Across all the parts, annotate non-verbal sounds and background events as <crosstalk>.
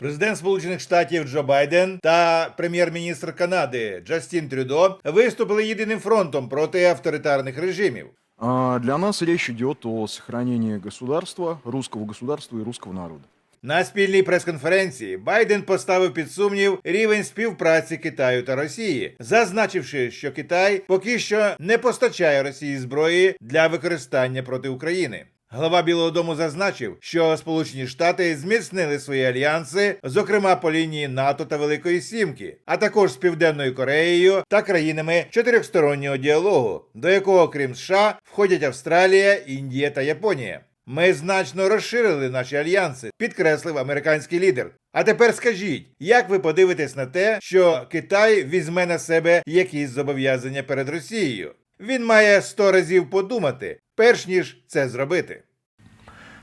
Президент Сполучених Штатів Джо Байден та прем'єр-міністр Канади Джастін Трюдо виступили єдиним фронтом проти авторитарних режимів. Для нас речь идет о сохранении государства, русского государства и русского народа. На спільній прес-конференції Байден поставив під сумнів рівень співпраці Китаю та Росії, зазначивши, що Китай поки що не постачає Росії зброї для використання проти України. Глава Білого Дому зазначив, що Сполучені Штати зміцнили свої альянси, зокрема по лінії НАТО та Великої Сімки, а також з Південною Кореєю та країнами чотирьохстороннього діалогу, до якого, крім США, входять Австралія, Індія та Японія. Ми значно розширили наші альянси, підкреслив американський лідер. А тепер скажіть, як ви подивитесь на те, що Китай візьме на себе якісь зобов'язання перед Росією? Він має сто разів подумати, перш ніж це зробити.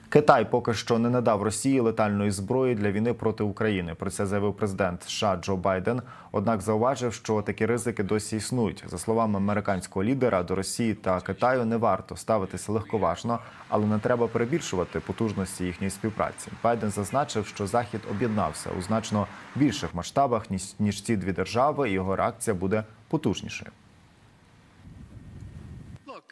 Китай поки що не надав Росії летальної зброї для війни проти України. Про це заявив президент США Джо Байден. Однак зауважив, що такі ризики досі існують. За словами американського лідера, до Росії та Китаю не варто ставитися легковажно, але не треба перебільшувати потужності їхньої співпраці. Байден зазначив, що Захід об'єднався у значно більших масштабах ніж, ці дві держави, і його реакція буде потужнішою.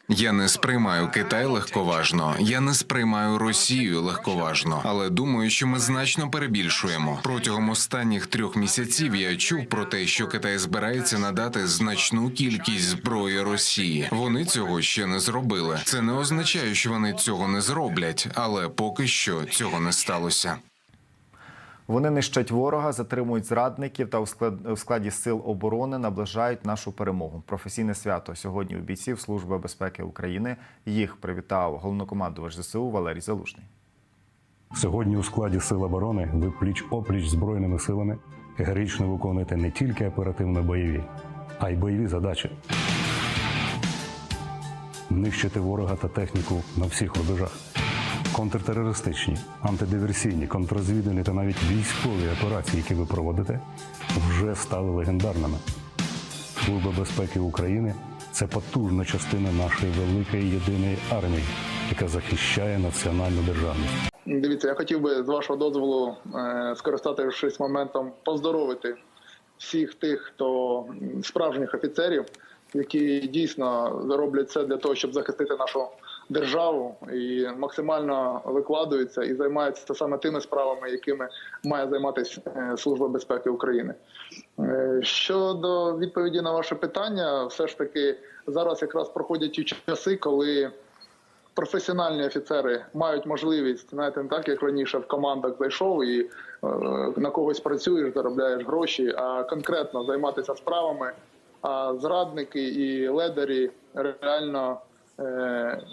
Я не сприймаю Китай легковажно. Я не сприймаю Росію легковажно, але думаю, що ми значно перебільшуємо. Протягом останніх трьох місяців я чув про те, що Китай збирається надати значну кількість зброї Росії. Вони цього ще не зробили. Це не означає, що вони цього не зроблять, але поки що цього не сталося. Вони нищать ворога, затримують зрадників та у складі сил оборони наближають нашу перемогу. Професійне свято сьогодні у бійців Служби безпеки України. Їх привітав головнокомандувач ЗСУ Валерій Залужний. Сьогодні у складі Сил оборони ви пліч опліч збройними силами героїчно виконуєте не тільки оперативно бойові, а й бойові задачі. Нищити ворога та техніку на всіх рубежах. Контртерористичні, антидиверсійні, контррозвідувальні та навіть військові операції, які ви проводите, вже стали легендарними. Служба безпеки України це потужна частина нашої великої єдиної армії, яка захищає національну державність. Дивіться, я хотів би з вашого дозволу, е, скористатися моментом, поздоровити всіх тих, хто справжніх офіцерів, які дійсно роблять все для того, щоб захистити нашу державу і максимально викладаються і займаються саме тими справами, якими має займатися е, Служба безпеки України. Е, Щодо відповіді на ваше питання, все ж таки зараз якраз проходять ті часи, коли професіональні офіцери мають можливість, знаєте, не так як раніше в командах зайшов і е, на когось працюєш, заробляєш гроші, а конкретно займатися справами. А зрадники і ледарі реально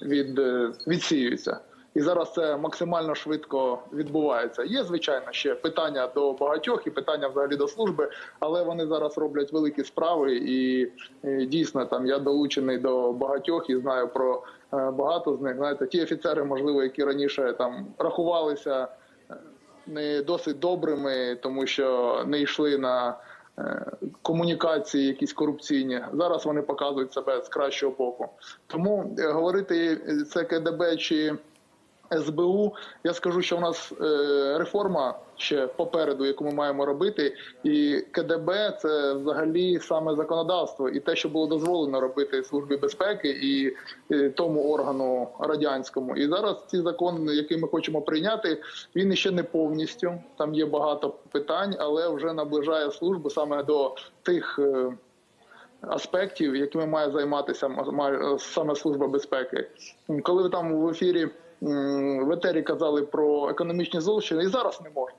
від, е, відсіюються. І зараз це максимально швидко відбувається. Є звичайно ще питання до багатьох і питання взагалі до служби, але вони зараз роблять великі справи, і, е, дійсно там я долучений до багатьох і знаю про е, багато з них. Знаєте, ті офіцери, можливо, які раніше там рахувалися е, не досить добрими, тому що не йшли на е, комунікації, якісь корупційні. Зараз вони показують себе з кращого боку. Тому е, говорити е, це КДБ чи СБУ, я скажу, що у нас е, реформа ще попереду, яку ми маємо робити, і КДБ це взагалі саме законодавство, і те, що було дозволено робити службі безпеки і е, тому органу радянському. І зараз ці закони, які ми хочемо прийняти, він ще не повністю. Там є багато питань, але вже наближає службу саме до тих. е, Аспектів, якими має займатися ма- саме служба безпеки, коли там в ефірі в етері казали про економічні злочини, і зараз не можна.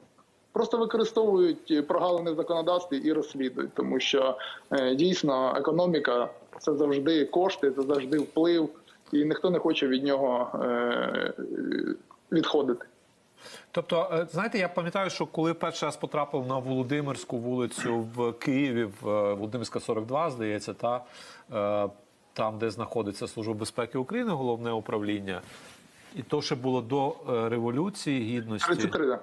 Просто використовують прогалини в законодавстві і розслідують, тому що е, дійсно економіка це завжди кошти, це завжди вплив, і ніхто не хоче від нього е, відходити. Тобто, е, знаєте, я пам'ятаю, що коли перший раз потрапив на Володимирську вулицю в Києві, в е, Володимирська 42, здається, та е, там, де знаходиться Служба безпеки України, головне управління, і то ще було до е, революції гідності. 33, да.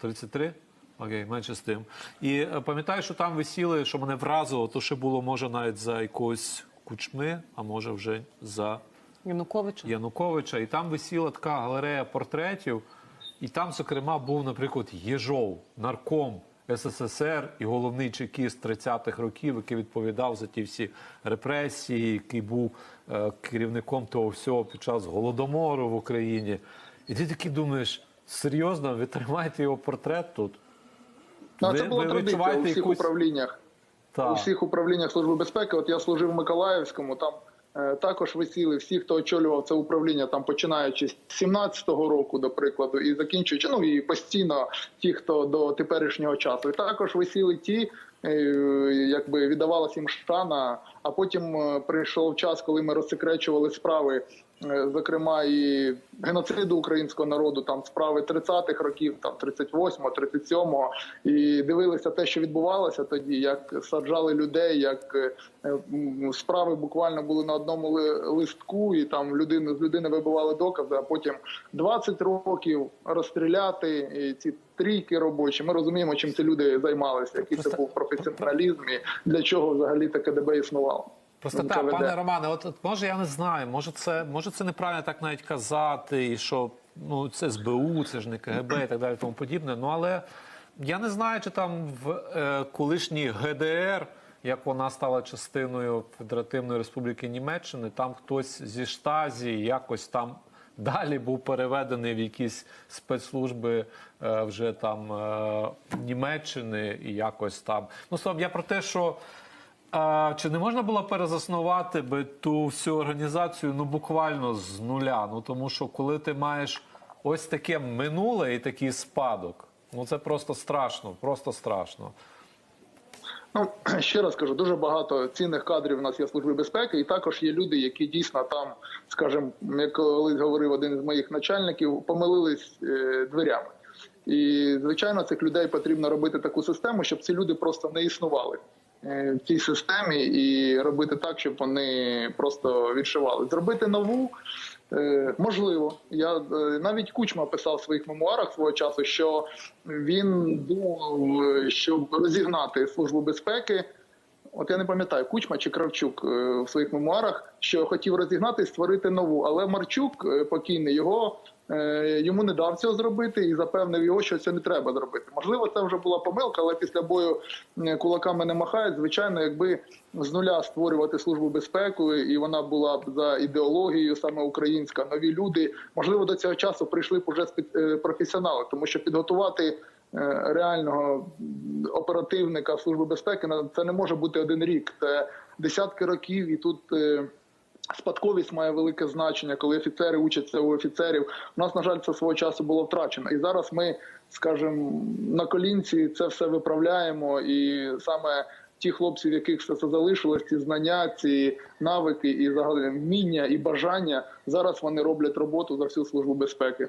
33? Окей, менше з тим. І е, пам'ятаю, що там висіли, що мене вразило, то ще було може навіть за якоїсь кучми, а може вже за Януковича. Януковича. І там висіла така галерея портретів. І там, зокрема, був, наприклад, Єжов, нарком СССР і головний чекіст 30-х років, який відповідав за ті всі репресії, який був е, керівником того всього під час голодомору в Україні. І ти такий думаєш, серйозно, ви тримаєте його портрет тут? Ну, Ви- це була ви традиція у всіх якусь- управліннях. Так. У всіх управліннях Служби безпеки. От я служив в Миколаївському, там також висіли всі, хто очолював це управління, там починаючи з 17-го року, до прикладу, і закінчуючи, ну і постійно ті, хто до теперішнього часу. І також висіли ті, е, якби віддавалася їм шана. А потім е, прийшов час, коли ми розсекречували справи. Е, Зокрема, і геноциду українського народу, там справи 30-х років, там 38-го, 37-го, і дивилися те, що відбувалося тоді, як саджали людей, як е, справи буквально були на одному ли- листку, і там людини з людини вибивали докази, а потім 20 років розстріляти і ці трійки робочі. Ми розуміємо, чим ці люди займалися, який це був професіоналізм і для чого взагалі таке КДБ існувало. Просто Ну, так, КВД. пане Романе, от, от може я не знаю, може це може це неправильно так навіть казати, і що ну це СБУ, це ж не КГБ і так далі, тому подібне. Ну але я не знаю, чи там в е, колишній ГДР, як вона стала частиною Федеративної Республіки Німеччини, там хтось зі штазі якось там. Далі був переведений в якісь спецслужби е, вже там е, Німеччини і якось там. Ну, словом, я про те, що а, чи не можна було перезаснувати би ту всю організацію ну буквально з нуля? Ну тому що коли ти маєш ось таке минуле і такий спадок, ну це просто страшно, просто страшно. Ну <clears throat> ще раз кажу, дуже багато цінних кадрів у нас є в службі безпеки, і також є люди, які дійсно там, скажімо, як колись говорив один з моїх начальників, помилились е, дверями. І звичайно, цих людей потрібно робити таку систему, щоб ці люди просто не існували в цій системі, і робити так, щоб вони просто відшивали. Зробити нову. Е, Можливо, я е, навіть Кучма писав в своїх мемуарах свого часу, що він думав, е, щоб розігнати службу безпеки. От я не пам'ятаю, Кучма чи Кравчук е, в своїх мемуарах, що хотів розігнати і створити нову. Але Марчук е, покійний його е, йому не дав цього зробити і запевнив його, що це не треба зробити. Можливо, це вже була помилка, але після бою кулаками не махають. Звичайно, якби з нуля створювати службу безпеки, і вона була б за ідеологією саме українська. Нові люди можливо до цього часу прийшли б уже професіонали, тому що підготувати реального оперативника служби безпеки це не може бути один рік. Це десятки років, і тут. е, Спадковість має велике значення, коли офіцери учаться у офіцерів. У нас, на жаль, це свого часу було втрачено. І зараз ми, скажімо, на колінці це все виправляємо. І саме ті хлопці, в яких все це залишилось, ці знання, ці навики і загалом вміння і бажання, зараз вони роблять роботу за всю службу безпеки.